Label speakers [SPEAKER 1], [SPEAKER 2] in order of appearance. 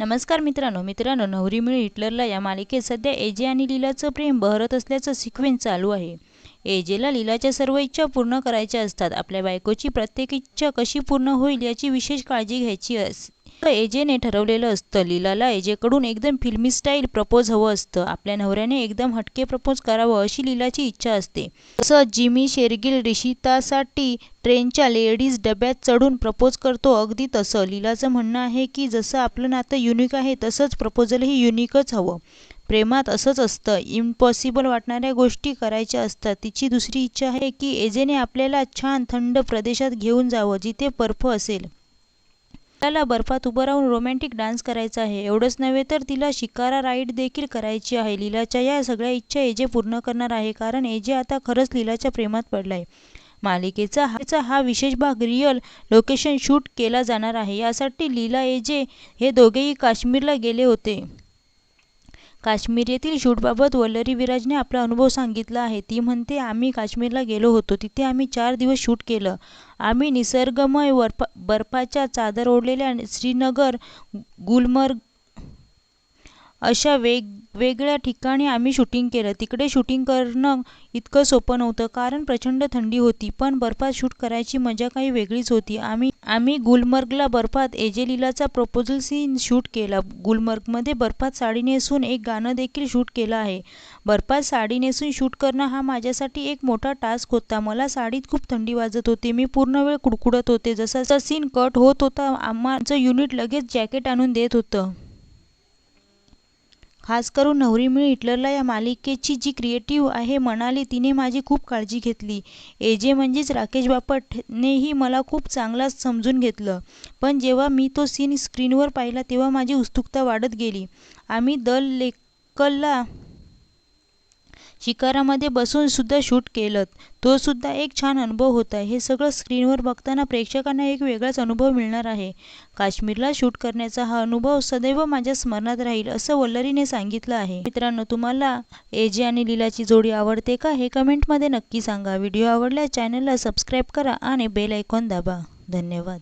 [SPEAKER 1] नमस्कार मित्रांनो मित्रांनो नवरी मिळ हिटलरला या मालिकेत सध्या एजे आणि लीलाचं प्रेम बहरत असल्याचं सिक्वेन्स चालू आहे. एजेला लीलाच्या सर्व इच्छा पूर्ण करायच्या असतात. आपल्या बायकोची प्रत्येक इच्छा कशी पूर्ण होईल याची विशेष काळजी घ्यायची अस एजेने ठरवलेलं असतं. लीलाला एजेकडून एकदम फिल्मी स्टाईल प्रपोज हवं असतं. आपल्या नवऱ्याने एकदम हटके प्रपोज करावं अशी लीलाची इच्छा असते. तसं जिमी शेरगिल रिशितासाठी ट्रेनच्या लेडीज डब्यात चढून प्रपोज करतो. अगदी तसं. लीलाचं म्हणणं आहे की जसं आपलं नातं युनिक आहे तसंच प्रपोजलही युनिकच हवं. प्रेमात असंच असतं. इम्पॉसिबल वाटणाऱ्या गोष्टी करायच्या असतात. तिची दुसरी इच्छा आहे की एजेने आपल्याला छान थंड प्रदेशात घेऊन जावं जिथे बर्फ असेल. त्याला बर्फात उभं राहून रोमॅन्टिक डान्स करायचा आहे. एवढंच नव्हे तर तिला शिकारा राईड देखील करायची आहे. लीलाच्या या सगळ्या इच्छा एजे पूर्ण करणार आहे. कारण एजे आता खरंच लीलाच्या प्रेमात पडलाय. मालिकेचा हा हा विशेष भाग रिअल लोकेशन शूट केला जाणार आहे. यासाठी लीला एजे हे दोघेही काश्मीरला गेले होते. काश्मीर येथील शूटबाबत वल्लरी विराजने आपला अनुभव सांगितला आहे. ती म्हणते आम्ही काश्मीरला गेलो होतो. तिथे आम्ही चार दिवस शूट केलं. आम्ही निसर्गमय बर्फा बर्फाच्या चादर ओढलेल्या श्रीनगर गुलमर्ग अशा वेगवेगळ्या ठिकाणी आम्ही शूटिंग केलं. तिकडे शूटिंग करणं इतकं सोपं नव्हतं कारण प्रचंड थंडी होती. पण बर्फात शूट करायची मजा काही वेगळीच होती. आम्ही आम्ही गुलमर्गला बर्फात एजेलिलाचा प्रपोजल सीन शूट केला. गुलमर्गमध्ये बर्फात साडी नेसून एक गाणं देखील शूट केलं आहे. बर्फात साडी नेसून शूट करणं हा माझ्यासाठी एक मोठा टास्क होता. मला साडीत खूप थंडी वाजत होती. मी पूर्ण वेळ कुडकुडत होते. जसा सीन कट होत होता आम्हाचं युनिट लगेच जॅकेट आणून देत होतं. खास करून नवरी मिळी हिटलरला या मालिकेची जी क्रिएटिव्ह आहे म्हणाली तिने माझी खूप काळजी घेतली. एजे म्हणजेच राकेश बापटनेही मला खूप चांगलाच समजून घेतलं. पण जेव्हा मी तो सीन स्क्रीनवर पाहिला तेव्हा माझी उत्सुकता वाढत गेली. आम्ही दल लेकलला शिकारामध्ये बसून सुद्धा शूट केलं. तो सुद्धा एक छान अनुभव होता. हे सगळं स्क्रीनवर बघताना प्रेक्षकांना एक वेगळाच अनुभव मिळणार आहे. काश्मीरला शूट करण्याचा हा अनुभव सदैव माझ्या स्मरणात राहील असं वल्लरीने सांगितलं आहे. मित्रांनो तुम्हाला एजे आणि लीलाची जोडी आवडते का हे कमेंटमध्ये नक्की सांगा. व्हिडिओ आवडल्यास चॅनलला सबस्क्राईब करा आणि बेल आयकॉन दाबा. धन्यवाद.